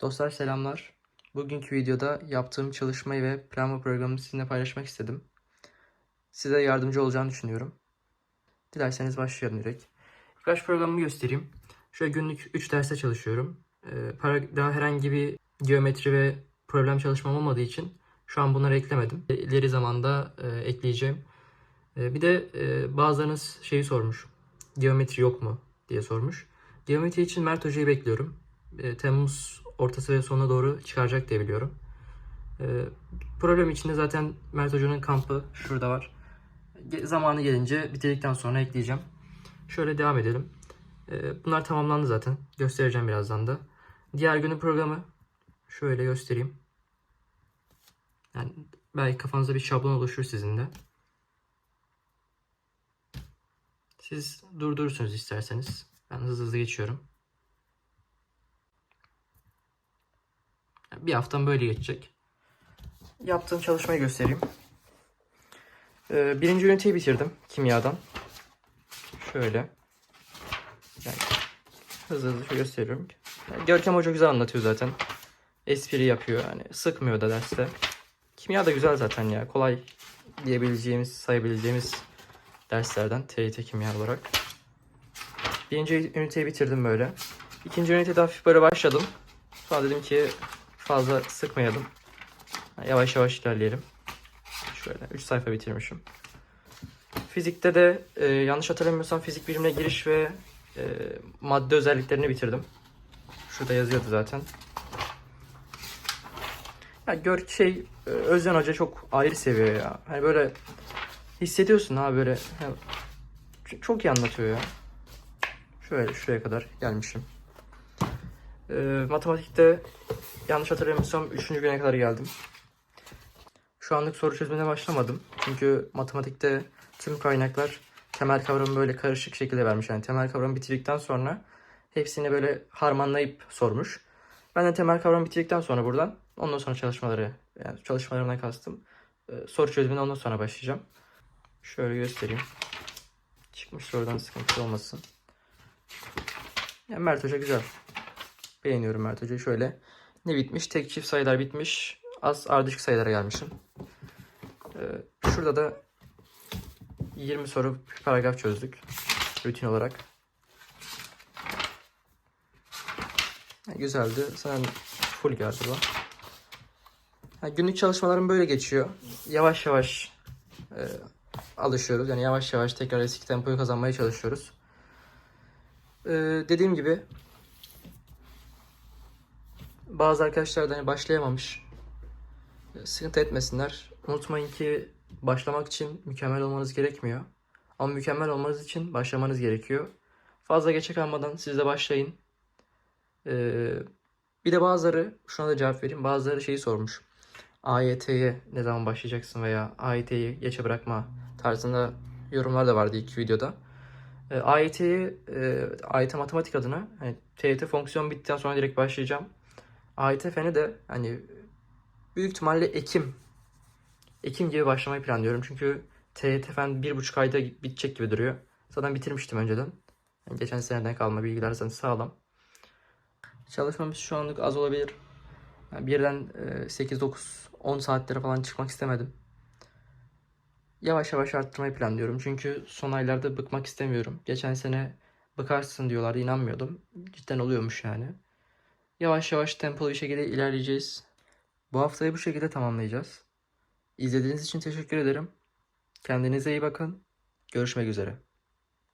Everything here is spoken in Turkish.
Dostlar selamlar. Bugünkü videoda yaptığım çalışmayı ve plan ve programını sizinle paylaşmak istedim. Size yardımcı olacağını düşünüyorum. Dilerseniz başlayalım direkt. Birkaç programımı göstereyim. Şöyle günlük 3 derste çalışıyorum. Ee, daha herhangi bir geometri ve problem çalışmam olmadığı için şu an bunları eklemedim. İleri zamanda e, ekleyeceğim. E, bir de e, bazılarınız şeyi sormuş. Geometri yok mu diye sormuş. Geometri için Mert Hoca'yı bekliyorum. E, Temmuz ortası ve sonuna doğru çıkaracak diye biliyorum. E, problem içinde zaten Mert Hoca'nın kampı şurada var. Zamanı gelince bitirdikten sonra ekleyeceğim. Şöyle devam edelim. E, bunlar tamamlandı zaten. Göstereceğim birazdan da. Diğer günün programı şöyle göstereyim. Yani belki kafanızda bir şablon oluşur sizin de. Siz durdurursunuz isterseniz. Ben hızlı hızlı geçiyorum. Bir haftam böyle geçecek. Yaptığım çalışmayı göstereyim. Ee, birinci üniteyi bitirdim kimyadan. Şöyle. Yani hızlı hızlı gösteriyorum. Yani Görkem Hoca güzel anlatıyor zaten. Espri yapıyor yani. Sıkmıyor da derste. Kimya da güzel zaten ya. Kolay diyebileceğimiz, sayabileceğimiz derslerden TYT kimya olarak. Birinci üniteyi bitirdim böyle. İkinci ünitede hafif böyle başladım. Sonra dedim ki fazla sıkmayalım. Yavaş yavaş ilerleyelim. Şöyle 3 sayfa bitirmişim. Fizikte de e, yanlış hatırlamıyorsam fizik bilimine giriş ve e, madde özelliklerini bitirdim. Şurada yazıyordu zaten. Ya gör şey e, Özcan Hoca çok ayrı seviyor ya. Hani böyle hissediyorsun abi böyle. Ya, çok iyi anlatıyor ya. Şöyle şuraya kadar gelmişim. E, matematikte yanlış hatırlamıyorsam 3. güne kadar geldim. Şu anlık soru çözümüne başlamadım. Çünkü matematikte tüm kaynaklar temel kavramı böyle karışık şekilde vermiş. Yani temel kavramı bitirdikten sonra hepsini böyle harmanlayıp sormuş. Ben de temel kavramı bitirdikten sonra buradan ondan sonra çalışmaları yani çalışmalarımdan kastım e, soru çözümüne ondan sonra başlayacağım. Şöyle göstereyim. Çıkmış sorudan sıkıntı olmasın. Yani Mert Hoca güzel. Beğeniyorum Mert Hoca'yı. Şöyle ne bitmiş? Tek çift sayılar bitmiş. Az ardışık sayılara gelmişim. Ee, şurada da 20 soru paragraf çözdük. Rutin olarak. Güzeldi. Sen full geldi bu. Ha, günlük çalışmalarım böyle geçiyor. Yavaş yavaş e, alışıyoruz. Yani yavaş yavaş tekrar eski tempoyu kazanmaya çalışıyoruz. Ee, dediğim gibi bazı arkadaşlar da hani başlayamamış. Ee, Sıkıntı etmesinler. Unutmayın ki başlamak için mükemmel olmanız gerekmiyor. Ama mükemmel olmanız için başlamanız gerekiyor. Fazla geçe kalmadan siz de başlayın. Ee, bir de bazıları, şuna da cevap vereyim. Bazıları şeyi sormuş. AYT'ye ne zaman başlayacaksın veya AYT'yi geçe bırakma tarzında yorumlar da vardı ilk videoda. E, AYT'yi, e, AYT matematik adına hani TYT fonksiyon bittikten sonra direkt başlayacağım. AYT feni de hani büyük ihtimalle Ekim Ekim gibi başlamayı planlıyorum. Çünkü TYT fen bir buçuk ayda bitecek gibi duruyor. Zaten bitirmiştim önceden. Yani geçen seneden kalma bilgiler zaten sağlam. Çalışmamız şu anlık az olabilir. Yani birden e, 8, 9, 10 saatlere falan çıkmak istemedim. Yavaş yavaş arttırmayı planlıyorum. Çünkü son aylarda bıkmak istemiyorum. Geçen sene bıkarsın diyorlardı inanmıyordum. Cidden oluyormuş yani. Yavaş yavaş tempolu bir şekilde ilerleyeceğiz. Bu haftayı bu şekilde tamamlayacağız. İzlediğiniz için teşekkür ederim. Kendinize iyi bakın. Görüşmek üzere.